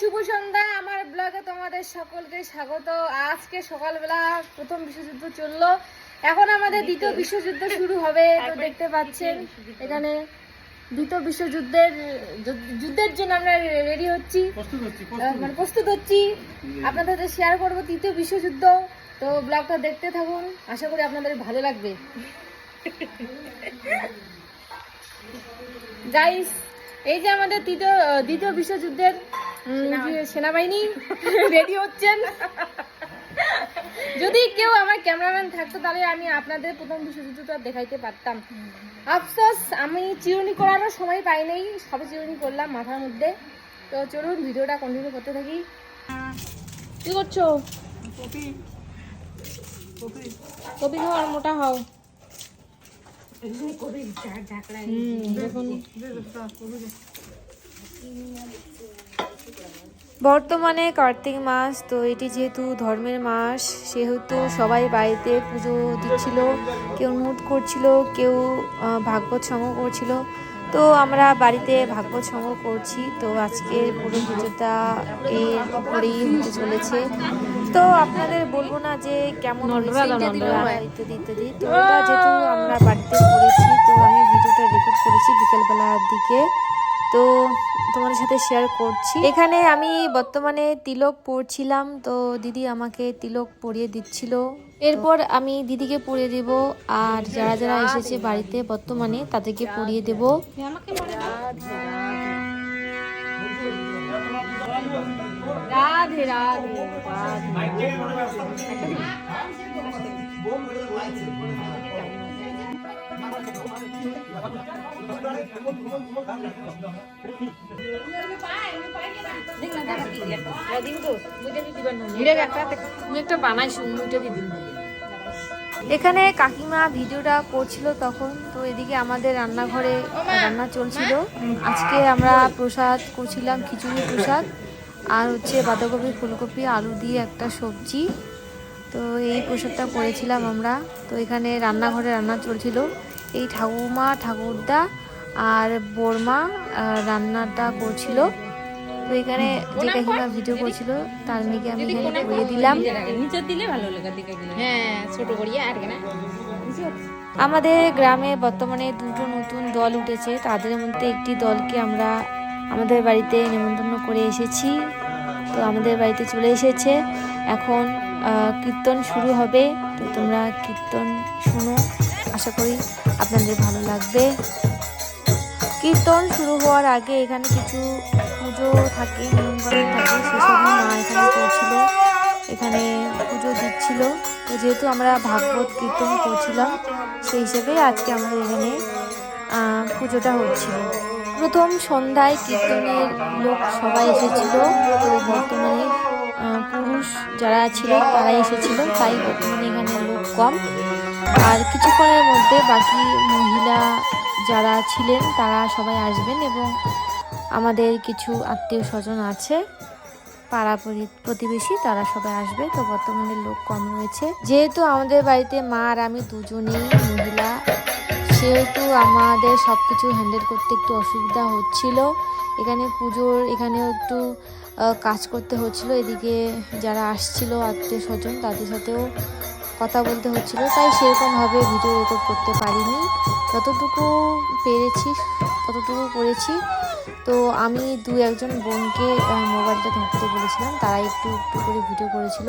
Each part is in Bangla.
শুভ সন্ধ্যা। আমার ব্লগে তোমাদের সকলকে স্বাগত। আজকে সকালবেলা প্রথম বিশ্বযুদ্ধ চলল। এখন আমাদের দ্বিতীয় বিশ্বযুদ্ধ শুরু হবে তো দেখতে পাচ্ছেন এখানে দ্বিতীয় বিশ্বযুদ্ধের যুদ্ধের জন্য আমরা রেডি হচ্ছি। প্রস্তুত হচ্ছি আহ, মানে প্রস্তুত হচ্ছি। আপনাদের সাথে শেয়ার করব তৃতীয় বিশ্বযুদ্ধ। তো ব্লগটা দেখতে থাকুন। আশা করি আপনাদের ভালো লাগবে। গাইস এই যে আমাদের তৃতীয় দ্বিতীয় বিশ্বযুদ্ধের সেনাবাহিনী রেডি হচ্ছেন যদি কেউ আমার ক্যামেরাম্যান থাকতো তাহলে আমি আপনাদের প্রথম বিশ্বযুদ্ধটা দেখাইতে পারতাম আফসোস আমি চিরুনি করারও সময় পাই নাই সবে চিরুনি করলাম মাথার মধ্যে তো চলুন ভিডিওটা কন্টিনিউ করতে থাকি কি করছ কপি কপি কপি মোটা হও হুম দেখুন বর্তমানে কার্তিক মাস তো এটি যেহেতু ধর্মের মাস সেহেতু সবাই বাড়িতে পুজো দিচ্ছিল কেউ নোট করছিল কেউ ভাগবত সঙ্গ করছিল। তো আমরা বাড়িতে ভাগবত সঙ্গ করছি তো আজকের পুরো পুজোটা এর উপরেই হতে চলেছে। তো আপনাদের বলব না যে কেমন ইত্যাদি ইত্যাদি ইত্যাদি। তো এটা যেহেতু আমরা বাড়িতে করেছি তো আমি ভিডিওটা রেকর্ড করেছি বিকেলবেলার দিকে। তো তোমাদের সাথে শেয়ার করছি। এখানে আমি বর্তমানে তিলক পরছিলাম তো দিদি আমাকে তিলক পরিয়ে দিচ্ছিল। এরপর আমি দিদিকে পরিয়ে দেব আর যারা যারা এসেছে বাড়িতে বর্তমানে তাদেরকে পরিয়ে দেব। রাধে রাধে। এখানে কাকিমা ভিডিওটা করছিল তখন, তো এদিকে আমাদের রান্নাঘরে রান্না চলছিল। আজকে আমরা প্রসাদ করছিলাম, খিচুড়ি প্রসাদ, আর হচ্ছে বাঁধাকপি ফুলকপি, আলু দিয়ে একটা সবজি। তো এই প্রসাদটা করেছিলাম আমরা। তো এখানে রান্নাঘরে রান্না চলছিল। এই ঠাকুমা ঠাকুরদা আর বোরমা রান্নাটা করছিল। তো এখানে যে কাকিমা ভিডিও করছিল তার মেয়েকে আমি এখানে করে দিলাম। নিচে দিলে ভালো লাগে হ্যাঁ ছোট করিয়া আর কেনা আমাদের গ্রামে বর্তমানে দুটো নতুন দল উঠেছে। তাদের মধ্যে একটি দলকে আমরা আমাদের বাড়িতে নেমন্তন্ন করে এসেছি। তো আমাদের বাড়িতে চলে এসেছে। এখন কীর্তন শুরু হবে। তো তোমরা কীর্তন শুনো। আশা করি আপনাদের ভালো লাগবে। কীর্তন শুরু হওয়ার আগে এখানে কিছু পুজো থাকে নিয়মকানুন থাকে সেসব মা এখানে করছিল। এখানে পুজো দিচ্ছিল। তো যেহেতু আমরা ভাগবত কীর্তন করছিলাম, সেই হিসেবে আজকে আমাদের এখানে পুজোটা হচ্ছিল। প্রথম সন্ধ্যায় কীর্তনের লোক সবাই এসেছিল। তো বর্তমানে পুরুষ যারা ছিল, তারাই এসেছিল। তাই বর্তমানে এখানে লোক কম। আর কিছুক্ষণের মধ্যে বাকি মহিলা যারা ছিলেন, তারা সবাই আসবেন এবং আমাদের কিছু আত্মীয় স্বজন আছে, পাড়া পরি- প্রতিবেশী, তারা সবাই আসবে। তো বর্তমানে লোক কম রয়েছে। যেহেতু আমাদের বাড়িতে মা আর আমি দুজনেই মহিলা, সেহেতু আমাদের সব কিছু হ্যান্ডেল করতে একটু অসুবিধা হচ্ছিল। এখানে পুজোর, এখানেও একটু কাজ করতে হচ্ছিল। এদিকে যারা আসছিল আত্মীয় স্বজন, তাদের সাথেও কথা বলতে হচ্ছিল, তাই সেরকমভাবে ভিডিও রেকর্ড করতে পারিনি। যতটুকু পেরেছি, ততটুকু করেছি। তো আমি দু একজন বোনকে মোবাইলটা ধরতে বলেছিলাম তারা একটু একটু করে ভিডিও করেছিল।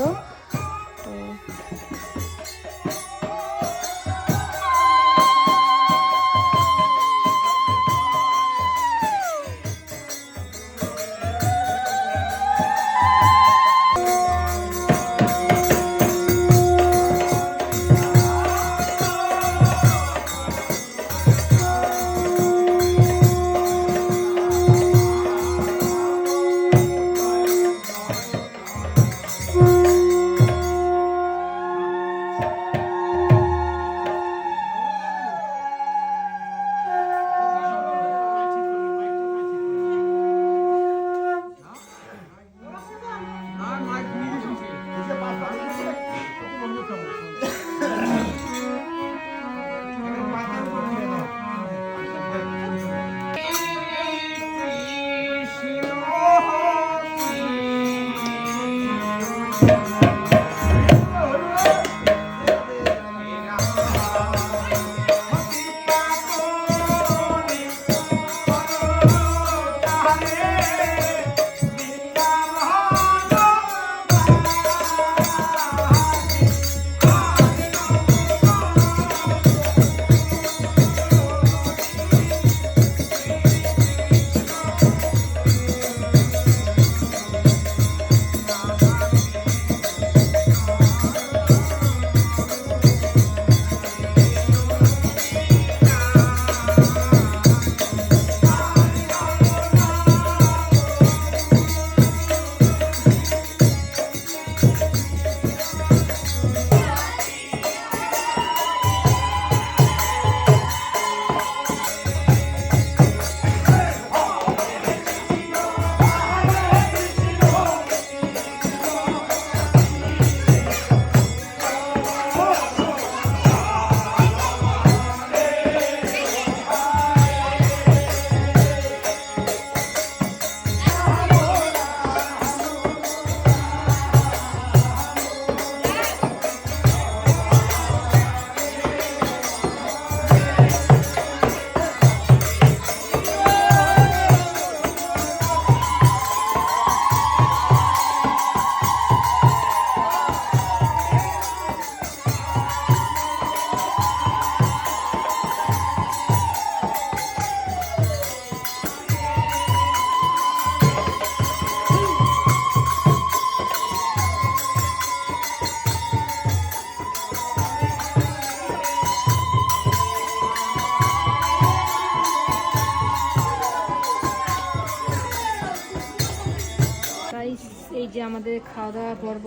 যে আমাদের খাওয়া দাওয়া পর্ব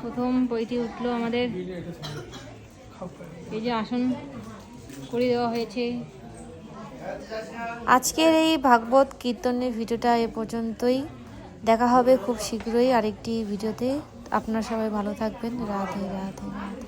প্রথম বইটি উঠল আমাদের। এই যে আসন করে দেওয়া হয়েছে। আজকের এই ভাগবত কীর্তনের ভিডিওটা এ পর্যন্তই। দেখা হবে খুব শীঘ্রই আরেকটি ভিডিওতে। আপনার সবাই ভালো থাকবেন। রাধে রাধে রাধে।